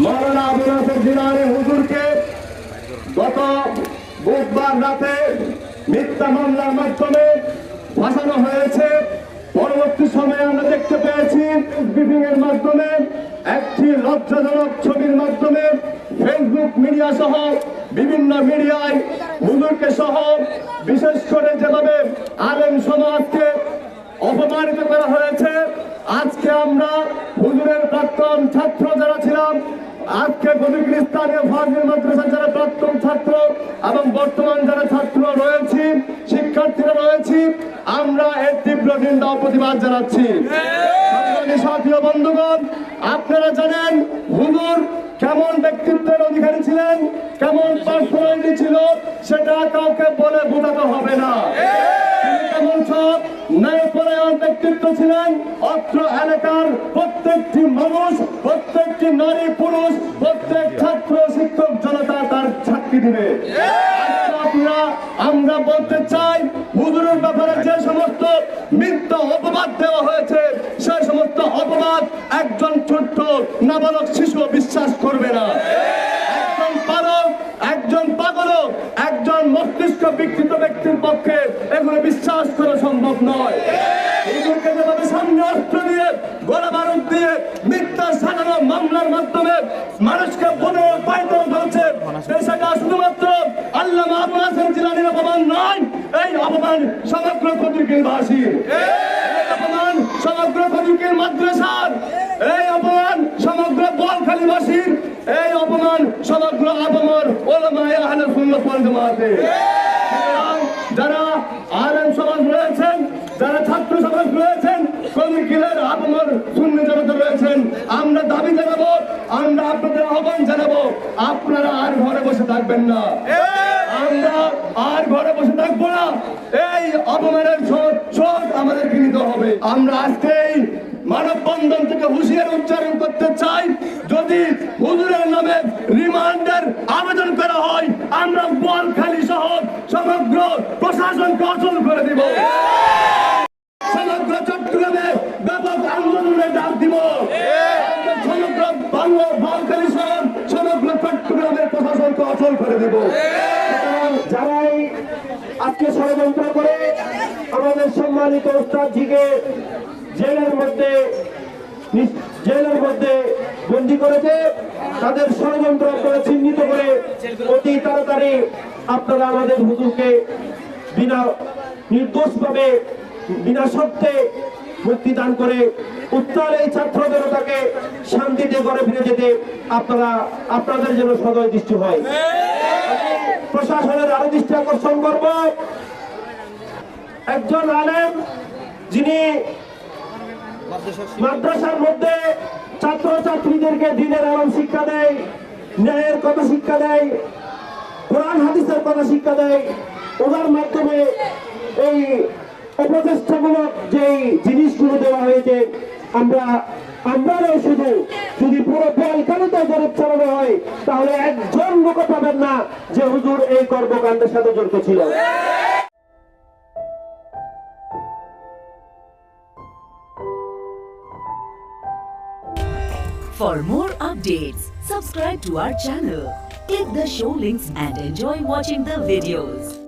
মৌলানা আবু নাসের জিলানি হুজুরকে গত বুধবার রাতে মিথ্যা মামলার মাধ্যমে ফাঁসানো হয়েছে। পরবর্তী সময়ে আমরা দেখতে পেয়েছি ব্রিফিং এর মাধ্যমে, একটি লজ্জাজনক ছবির মাধ্যমে ফেসবুক মিডিয়া সহ বিভিন্ন মিডিয়ায় হুজুরকে সহ বিশেষ করে যেভাবে আলেম সমাজকে অপমানিত করা হয়েছে, আজকে আমরা হুজুরের প্রাক্তন ছাত্র যারা ছিলাম গদিকুল ইসলামীয় ফাজিল মাদ্রাসার যারা প্রাক্তন ছাত্র এবং বর্তমান যারা ছাত্র রয়েছি, শিক্ষার্থীরা রয়েছি, আমরা এর তীব্র নিন্দা প্রতিবাদ জানাচ্ছি। বন্ধুগণ, আপনারা জানেন হুজুর কেমন ব্যক্তিত্বের অধিকারী ছিলেন, কেমন পার্সোনালিটি ছিল, সেটা কাউকে বলে বোঝাতে হবে না। কেমন সব ন্যায়পরায়ণ ব্যক্তিত্ব ছিলেন, অত্র এলাকার প্রত্যেকটি মানুষ প্রত্যেকটি নারী পুরুষ, প্রত্যেক ছাত্র, শিক্ষক, জনতা তার সাক্ষী দিবে। আজকে আমরা বলতে চাই, হুজুরের ব্যাপারে যে সমস্ত মিথ্যা অপবাদ দেওয়া হয়েছে সেই সমস্ত অপবাদ একজন ছোট্ট নাবালক শিশু বিশ্বাস করবে না। একজন পালক, একজন পাগলক, একজন মস্তিষ্ক বিকৃত ব্যক্তির পক্ষে এগুলো বিশ্বাস করা সম্ভব নয় হুজুরকে যেভাবে সামনে অস্ত্র দিয়ে গোলা বারুদ দিয়ে মিথ্যা সাজানো মামলার মাধ্যমে মানুষকে চলছে সেটা শুধুমাত্র আল্লাহ জিলানির অপমান নয়, এই অপমান সমগ্র এই অপমান সমগ্র পত্রিকার মাদ্রাসার। এই অপমান সমগ্র এই অপমান সমগ্র আবমর ওলামায়ে আহলে সুন্নাত সুতরাং যারা আলেম সমাজ রয়েছেন যারা ছাত্র সমাজ রয়েছেন কমিকিলের আবমর শূন্য জনতা রয়েছেন আমরা দাবি জানাব আমরা আপনাদের আহ্বান জানাব, আপনারা আর ঘরে বসে থাকবেন না। আমরা আর ঘরে বসে থাকব না। এই অপমানের শোধ শোধ আমাদেরকে নিতে হবে। আমরা আজকেই মানববন্ধন থেকে হুঁশিয়ার উচ্চারণ করতে চাই। যদি হুজুরের নামে রিমান্ডের আবেদন করা হয়, আমরা বলখালি সহ সমগ্র প্রশাসনকে অচল করে দিব। সমগ্র চট্টগ্রামে ব্যাপক আন্দোলনের ডাক দিব। আমরা সমগ্র বাংলা বলখালি সহ সমগ্র চট্টগ্রামের প্রশাসনকে অচল করে দেব। যারাই আজকে ষড়যন্ত্র করে, আমাদের সম্মানিত ওস্তাদজিকে জেলের মধ্যে জেলের মধ্যে বন্দি করেছে, তাদের ষড়যন্ত্র আপনারা চিহ্নিত করে অতি তাড়াতাড়ি আপনারা আমাদের হুজুরকে বিনা নির্দোষ নির্দোষভাবে, বিনা শর্তে মুক্তি দান করে উত্তর এই ছাত্র জনতাকে শান্তিতে ঘরে ফিরে যেতে আপনারা, আপনাদের যেন সদয় দৃষ্টি হয়। প্রশাসনের আরও দৃষ্টি আকর্ষণ করব। একজন আলেম যিনি মাদ্রাসার মধ্যে ছাত্র ছাত্রীদেরকে দিনের আলম শিক্ষা দেয়, ন্যায়ের কথা শিক্ষা দেয়, কোরআন হাদিসের কথা শিক্ষা দেয়, ওনার মাধ্যমে এই অপচেষ্টামূলক যেই জিনিসগুলো দেওয়া হয়েছে আমরা আমরাও শুধু যদি পুরো বলকানিতে জরিপ চালানো হয় তাহলে একজন লোক পাবেন না যে হুজুর এই কর্মকাণ্ডের সাথে জড়িত ছিল For more updates, subscribe to our channel, click the show links and enjoy watching the videos.